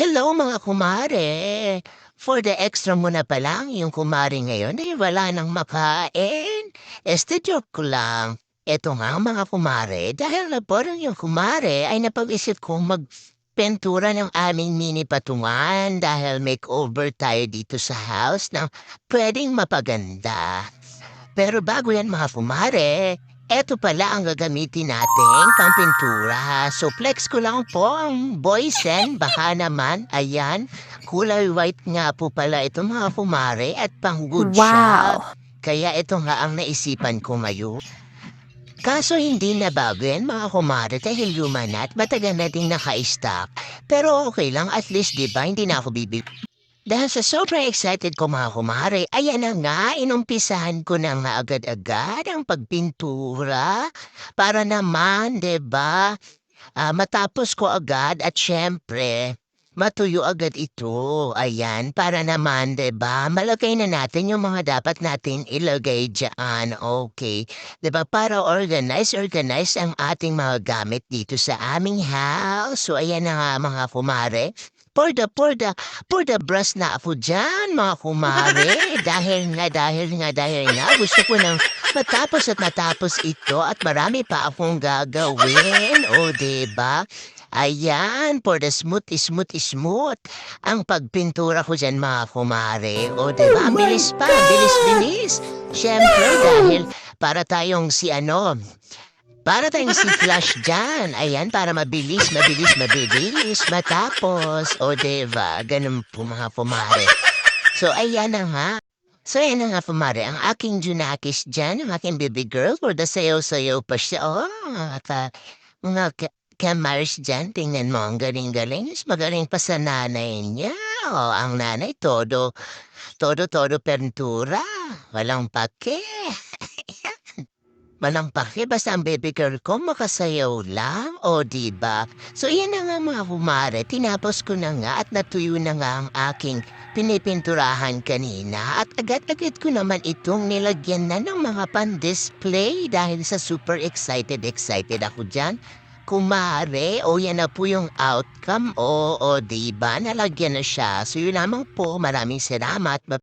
Hello mga kumare! For the extra mo na pa lang, yung kumare ngayon ay wala nang makain. Este joke ko lang. Eto nga mga kumare, dahil na parang yung kumare ay napag-isip kong magpentura ng aming mini patungan dahil makeover tayo dito sa house na pwedeng mapaganda. Pero bago yan mga kumare, eto pala ang gagamitin nating pampintura. So flex ko lang po ang boysen. Baka naman, ayan, kulay white nga po pala ito mga kumare at pang good Wow. shot. Kaya ito nga ang naisipan ko ngayon. Kaso hindi na bago yan mga kumare dahil luma na at matagal na ding naka-stock. Pero okay lang, at least di ba hindi na ako bibig. Dahil sa sobrang excited ko mga kumare, ayan na nga, inumpisahan ko na nga agad-agad ang pagpintura para naman, ba? Ah, matapos ko agad at syempre, matuyo agad ito. Ayan, para naman, ba? Malagay na natin yung mga dapat natin ilagay diyan. Okay. ba? Para organize, organize ang ating mga gamit dito sa aming house. So ayan na nga mga kumare. The, for the brush na ako dyan, mga kumare. dahil nga, dahil nga, dahil nga, gusto ko nang matapos at matapos ito at marami pa akong gagawin. O, diba? Ayan, for the smooth, smooth, smooth. Ang pagpintura ko dyan, mga kumare. O, diba? Ang bilis pa, bilis, bilis. Siyempre, dahil para tayong si ano, para tayong si Flash dyan. Ayan, para mabilis, mabilis, mabilis. Matapos. O, diba? Ganun po mga pumare. So, ayan na nga. So, ayan na nga pumare. Ang aking Junakis dyan, ang aking baby girl, for the sayo-sayo pa siya. Oh, at ah, mga ka- kamars dyan, tingnan mo, ang galing-galing. Mas magaling pa sa nanay niya. Oh, ang nanay, todo, todo, todo pentura. Walang pake. Walang pake, basta ang baby girl ko makasayaw lang, o diba? So iyan na nga mga kumare, tinapos ko na nga at natuyo na nga ang aking pinipinturahan kanina at agad-agad ko naman itong nilagyan na ng mga pan-display dahil sa super excited, excited ako dyan. Kumare, o yan na po yung outcome, o, o diba, nalagyan na siya. So yun lamang po, maraming salamat.